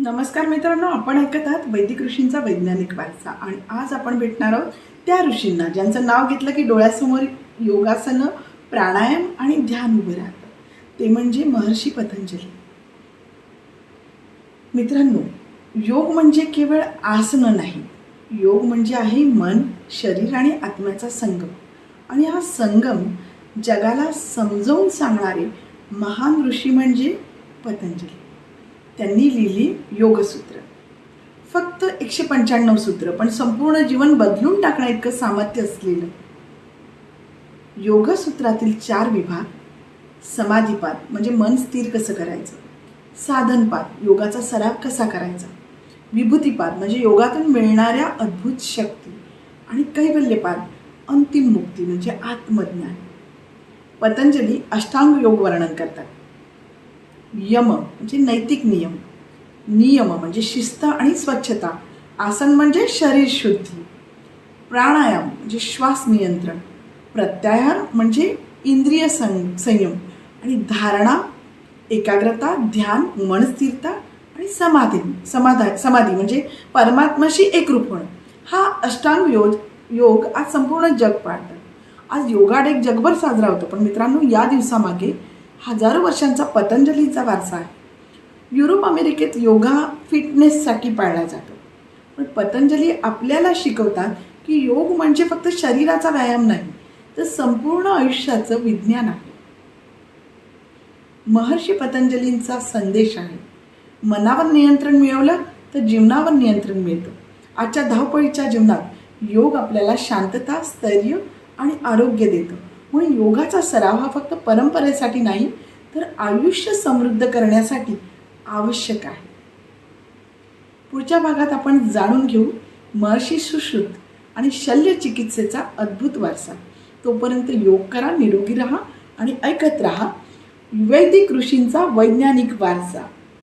नमस्कार मित्रांनो आपण ऐकत आहात वैदिक ऋषींचा वैज्ञानिक वारसा. आणि आज आपण भेटणार आहोत त्या ऋषींना ज्यांचं नाव घेतलं की डोळ्यासमोर योगासनं प्राणायाम आणि ध्यान उभं राहतं. ते म्हणजे महर्षी पतंजली. मित्रांनो योग म्हणजे केवळ आसनं नाही. योग म्हणजे आहे मन शरीर आणि आत्म्याचा संगम. आणि हा संगम जगाला समजवून सांगणारे महान ऋषी म्हणजे पतंजली. त्यांनी लिहिली योगसूत्र. फक्त एकशे पंच्याण्णव सूत्र पण संपूर्ण जीवन बदलून टाकण्या इतकं सामर्थ्य असलेलं. योगसूत्रातील चार विभाग समाधीपात म्हणजे मन स्थिर कसं करायचं? साधनपात योगाचा सराव कसा करायचा? विभूतीपाद म्हणजे योगातून मिळणाऱ्या अद्भुत शक्ती. आणि कैवल्यपाद अंतिम मुक्ती म्हणजे आत्मज्ञान. पतंजली अष्टांग योग वर्णन करतात. यम म्हणजे नैतिक नियम. नियम म्हणजे शिस्त आणि स्वच्छता. आसन म्हणजे शरीर शुद्धी. प्राणायाम म्हणजे श्वास नियंत्रण. प्रत्याहार म्हणजे इंद्रिय सं संयम. आणि धारणा एकाग्रता ध्यान मन स्थिरता आणि समाधी समाधा समाधी म्हणजे परमात्माशी एकरूप होणं. हा अष्टांग योग योग आज संपूर्ण जग पाळतात आज योगा डे जगभर साजरा होतो पण मित्रांनो या दिवसामागे हजारो वर्षांचा पतंजलीचा वारसा आहे. युरोप अमेरिकेत योगा फिटनेससाठी पाळला जातो. पण पतंजली आपल्याला शिकवतात की योग म्हणजे फक्त शरीराचा व्यायाम नाही तर संपूर्ण आयुष्याचं विज्ञान आहे. महर्षी पतंजलींचा संदेश आहे मनावर नियंत्रण मिळवलं तर जीवनावर नियंत्रण मिळतं. आजच्या धावपळीच्या जीवनात योग आपल्याला शांतता स्थैर्य आणि आरोग्य देतं. म्हणून योगाचा सराव हा फक्त परंपरेसाठी नाही तर आयुष्य समृद्ध करण्यासाठी आवश्यक आहे. पुढच्या भागात आपण जाणून घेऊ महर्षी सुश्रुत आणि शल्य चिकित्सेचा अद्भुत वारसा. तोपर्यंत योग करा निरोगी राहा आणि ऐकत राहा. वैदिक ऋषींचा वैज्ञानिक वारसा.